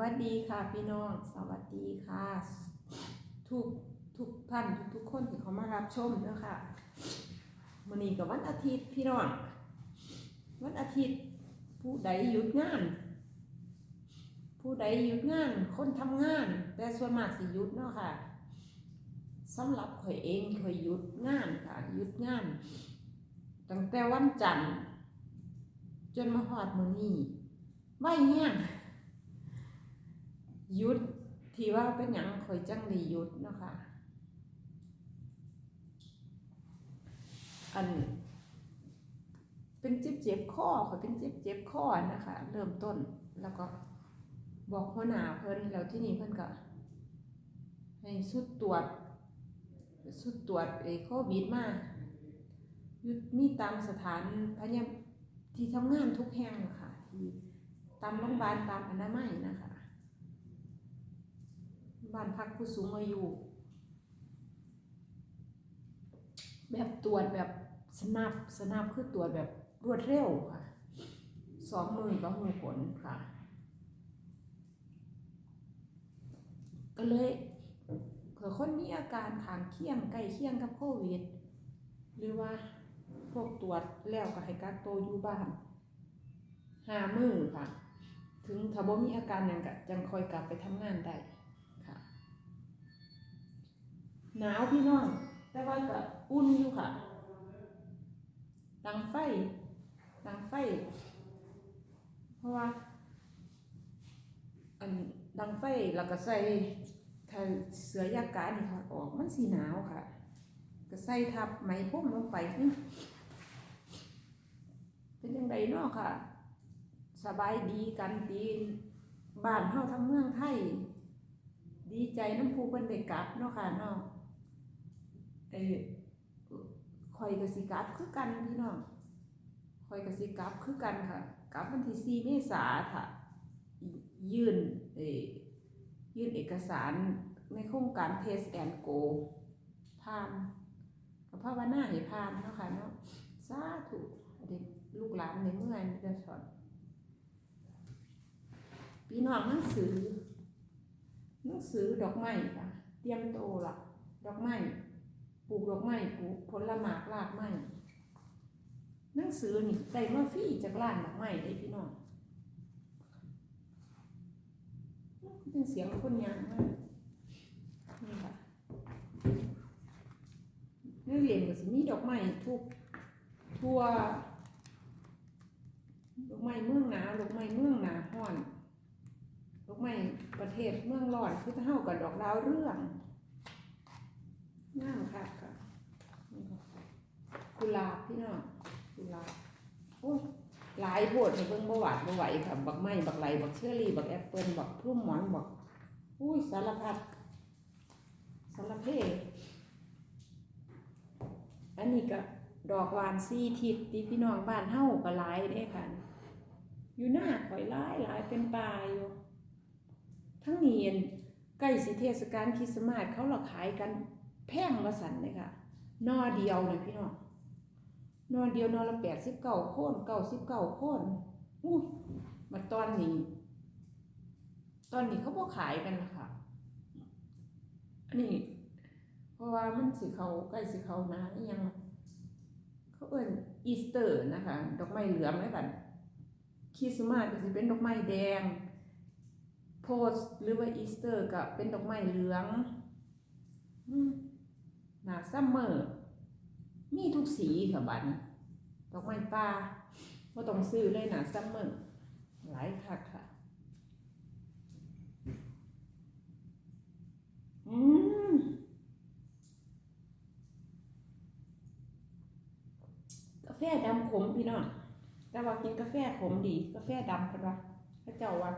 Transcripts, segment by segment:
วัสดีค่ะพี่น้อง สวัสดีค่ะ ทุกทุกท่านทุกคนที่เขามารับชมเด้อค่ะมื้อนี้กับวันอาทิตย์พี่น้อง วันอาทิตย์ ผู้ใดหยุดงาน ผู้ใดหยุดงาน คนทำงาน แต่ส่วนมากสิหยุดเนาะค่ะสำหรับข่อยเองข่อยหยุดงานค่ะหยุดงานตั้งแต่วันจันทร์จนมาฮอดมื้อนี้ไว้แห้ง ยุดที่ว่าเป็นหยังข่อยจังได้ยุดเนาะค่ะอัน เป็นเจ็บเจ็บข้อข่อยเป็นเจ็บเจ็บข้อนะคะ เริ่มต้นแล้วก็บอกหัวหน้าเพิ่นแล้วที่นี่เพิ่นก็ให้สุดตรวจสุดตรวจไอ้โควิดมาหยุดมีตามสถานพยาที่ทำงานทุกแห่งค่ะ ที่ตามโรงพยาบาลตามอนามัยนะคะ บ้านพักผู้สูงอายุ แบบตรวจแบบสนับสนับคือตรวจแบบรวดเร็วค่ะสองมือก็หูผลค่ะ ก็เลยเผื่อคนมีอาการขางเคียงใกล้เคียงกับโควิด หรือว่าพวกตรวจแล้วก็ให้กักตัวอยู่บ้านหามือค่ะ ถึงถ้าบ่มีอาการอย่างก็จังคอยกลับไปทำงานได้ หนาวพี่น้อง แต่ว่าก็อุ่นอยู่ค่ะ ดังไฟ ดังไฟ เพราะว่า อันดังไฟแล้วก็ใส่ถ้าเสือยากานี่ค่ะออกมันสีหนาวค่ะ ก็ใส่ทับไหมพรมลงไปเป็นยังไงเนาะค่ะ สบายดีกันดีบ้านเฮาทั้งเมืองไทยดีใจน้ำผู้เพิ่นได้กลับเนาะค่ะเนาะ เอ้ยข่อยก็สิกลับคือกันพี่น้องข่อยก็สิกลับคือกันค่ะกลับวันที่4เมษาค่ะ ยื่นเอ้ยื่นเอกสารในโครงการ Test and Go ผ่านกับภาวนาให้ผ่านเนาะค่ะเนาะสาธุเด็กลูกหลานในเมื่อยมีแต่สอนพี่น้องหนังสือหนังสือดอกไม้ค่ะเตรียมโตละดอกไม้ ลูกดอกไม้ปลูกผลหมากรากไม้หนังสือนี่ได้มาฟรีจากร้านดอกไม้ได้พี่น้องเป็นเสียงคนยางมากนี่ค่ะนักเรียนก็สิมีดอกไม้ทุกทั่วดอกไม้เมืองหนาวดอกไม้เมืองหนาห้อนดอกไม้ประเทศเมืองร้อนคือเท่ากับดอกดาวเรือง งามค่ะค่ะนี่ค่ะกุหลาบพี่น้องกุหลาบโอ้ยหลายโพดให้เบิ่งบ่หวาดบ่ไหวค่ะ บักไม้บักไหลบักเชอรี่บักแอปเปิลบักพรุ่มหมอนบักอุ้ยสารพัดสารเพอันนี้ก็ดอกหวานซีทิศที่พี่น้องบ้านเฮาก็หลายเด้ค่ะ อยู่หน้าข่อยหลายหลายเป็นป่าอยู่ ทั้งเนี้อั่นใกล้สิเทศกาลคริสต์มาสเขาหลอกขายกัน แพงละสันเลยค่ะนอเดียวเลยพี่น้องนอเดียวนอละแปดสิบเก้าโคนเก้าสิบเก้าโคนอู้มาตอนนี้ ตอนนี้เขาบอกขายกันละค่ะอันนี้ เพราะว่ามันสิเขาใกล้สิเขานะนี่ยังเขาเอิ้นอีสเตอร์นะคะ ดอกไม้เหลืองแล้วกันคริสต์มาสก็สิเป็นดอกไม้แดง โพสหรือว่าอีสเตอร์ก็เป็นดอกไม้เหลือง อืม หนาซัมเมอร์มีทุกสีค่ะบันดอกไม้ป่าก็ต้องซื้อเลยหนาซัมเมอร์หลายค่ะค่ะอืมกาแฟดำขมพี่น้องแต่ว่ากินกาแฟขมดี กาแฟดำเพิ่นว่าพระเจ้าว่า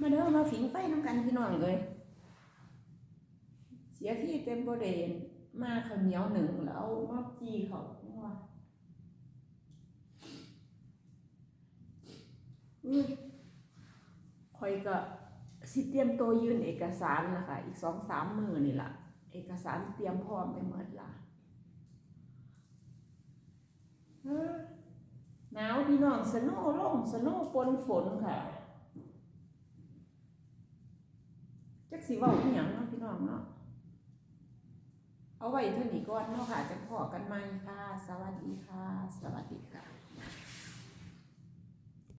มาเด้อมาผิงไฟน้ำกันพี่น้องเลย เสียที่เต็มบริเวณมาข้าวเหนียวหนึ่งแล้วเอามาจีเขาว่าอุ้ยคอยก็สิเตรียมตัวยื่นเอกสารนะคะอีกสองสามมือนี่ล่ะเอกสารเตรียมพร้อมไปหมดละหนาวพี่น้องสโนว์ลงสโนว์ปนฝนค่ะจักสิเว้าอีหยังเนาะพี่น้องเนาะ เอาไว้เท่านี้ก่อนเนาะค่ะจะพอกันใหม่ค่ะ สวัสดีค่ะ สวัสดีค่ะ